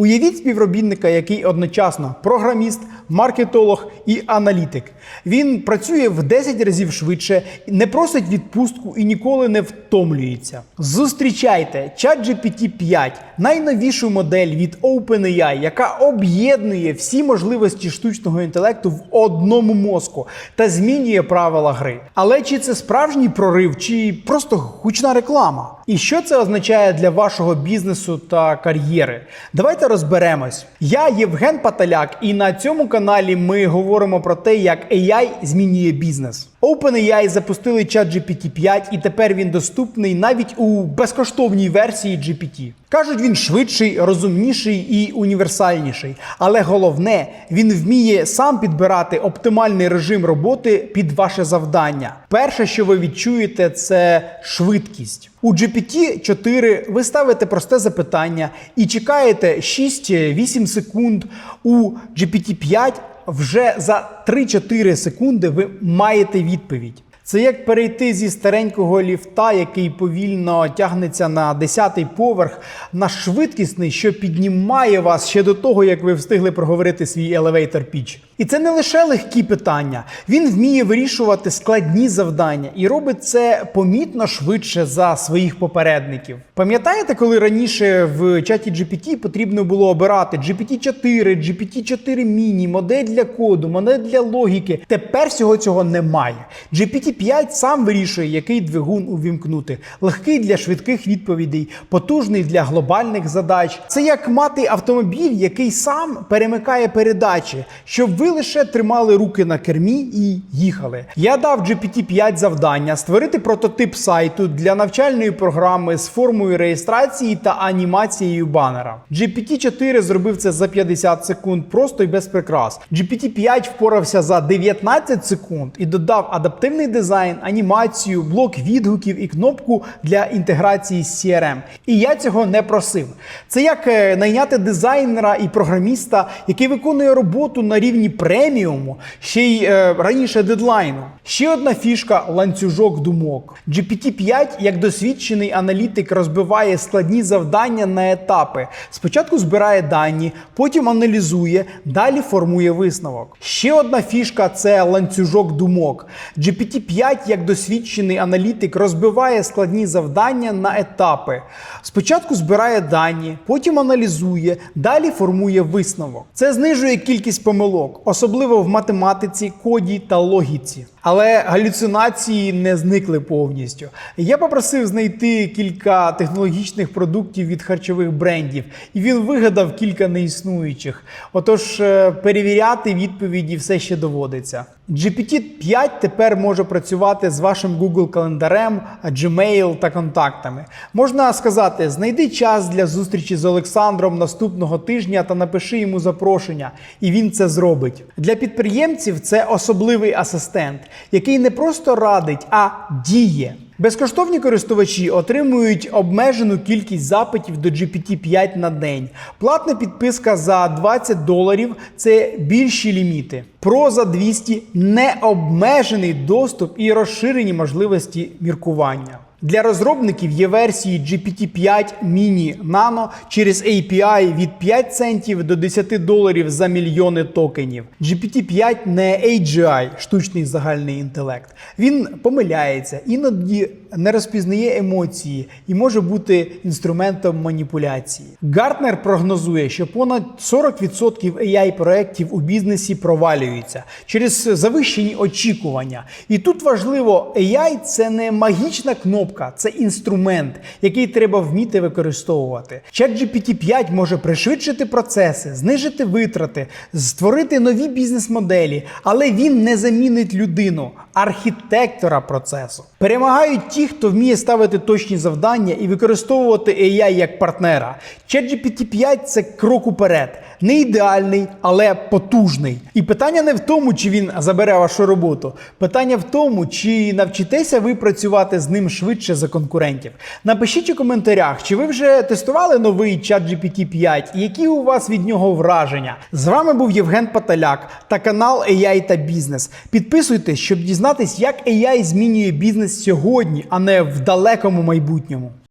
Уявіть співробітника, який одночасно програміст, маркетолог і аналітик. Він працює в 10 разів швидше, не просить відпустку і ніколи не втомлюється. Зустрічайте ChatGPT 5, найновішу модель від OpenAI, яка об'єднує всі можливості штучного інтелекту в одному мозку та змінює правила гри. Але чи це справжній прорив, чи просто гучна реклама? І що це означає для вашого бізнесу та кар'єри? Давайте розберемось. Я Євген Паталяк, і на цьому каналі ми говоримо про те, як AI змінює бізнес. OpenAI запустили ChatGPT 5, і тепер він доступний навіть у безкоштовній версії GPT. Кажуть, він швидший, розумніший і універсальніший. Але головне, він вміє сам підбирати оптимальний режим роботи під ваше завдання. Перше, що ви відчуєте, це швидкість. У GPT-4 ви ставите просте запитання і чекаєте 6-8 секунд. У GPT-5 вже за 3-4 секунди ви маєте відповідь. Це як перейти зі старенького ліфта, який повільно тягнеться на 10-й поверх, на швидкісний, що піднімає вас ще до того, як ви встигли проговорити свій елевейтор піч. І це не лише легкі питання. Він вміє вирішувати складні завдання і робить це помітно швидше за своїх попередників. Пам'ятаєте, коли раніше в чаті GPT потрібно було обирати GPT-4, GPT-4 Mini, модель для коду, модель для логіки. Тепер всього цього немає. GPT-5 сам вирішує, який двигун увімкнути. Легкий для швидких відповідей, потужний для глобальних задач. Це як мати автомобіль, який сам перемикає передачі, щоб ви лише тримали руки на кермі і їхали. Я дав GPT-5 завдання створити прототип сайту для навчальної програми з формою реєстрації та анімацією банера. GPT-4 зробив це за 50 секунд, просто і без прикрас. GPT-5 впорався за 19 секунд і додав адаптивний дизайн, анімацію, блок відгуків і кнопку для інтеграції з CRM. І я цього не просив. Це як е, найняти дизайнера і програміста, який виконує роботу на рівні преміуму, ще й е, раніше дедлайну. Ще одна фішка ланцюжок думок. GPT-5, як досвідчений аналітик, розбиває складні завдання на етапи. Спочатку збирає дані, потім аналізує, далі формує висновок. Ще одна фішка це ланцюжок думок. GPT-5, як досвідчений аналітик, розбиває складні завдання на етапи. Спочатку збирає дані, потім аналізує, далі формує висновок. Це знижує кількість помилок, особливо в математиці, коді та логіці. Але галюцинації не зникли повністю. Я попросив знайти кілька технологічних продуктів від харчових брендів, і він вигадав кілька неіснуючих. Отож, е, перевіряти відповіді все ще доводиться. GPT-5 тепер може працювати з вашим Google календарем, Gmail та контактами. Можна сказати, знайди час для зустрічі з Олександром наступного тижня та напиши йому запрошення, і він це зробить. Для підприємців це особливий асистент, який не просто радить, а діє. Безкоштовні користувачі отримують обмежену кількість запитів до GPT-5 на день. Платна підписка за 20 доларів це більші ліміти. Про за 200 необмежений доступ і розширені можливості міркування. Для розробників є версії GPT-5 Mini Nano через API від 5 центів до 10 доларів за мільйони токенів. GPT-5 не AGI, штучний загальний інтелект. Він помиляється, іноді не розпізнає емоції і може бути інструментом маніпуляції. Гартнер прогнозує, що понад 40% AI проєктів у бізнесі провалюються через завищені очікування. І тут важливо, AI це не магічна кнопка, це інструмент, який треба вміти використовувати. ChatGPT 5 може пришвидшити процеси, знижити витрати, створити нові бізнес-моделі, але він не замінить людину, архітектора процесу. Перемагають ті, хто вміє ставити точні завдання і використовувати AI як партнера. ChatGPT 5 це крок уперед. Не ідеальний, але потужний. І питання не в тому, чи він забере вашу роботу. Питання в тому, чи навчитеся ви працювати з ним швидше за конкурентів. Напишіть у коментарях, чи ви вже тестували новий ChatGPT 5 і які у вас від нього враження. З вами був Євген Паталяк та канал AI та Бізнес. Підписуйтесь, щоб дізнатись, як AI змінює бізнес сьогодні, а не в далекому майбутньому.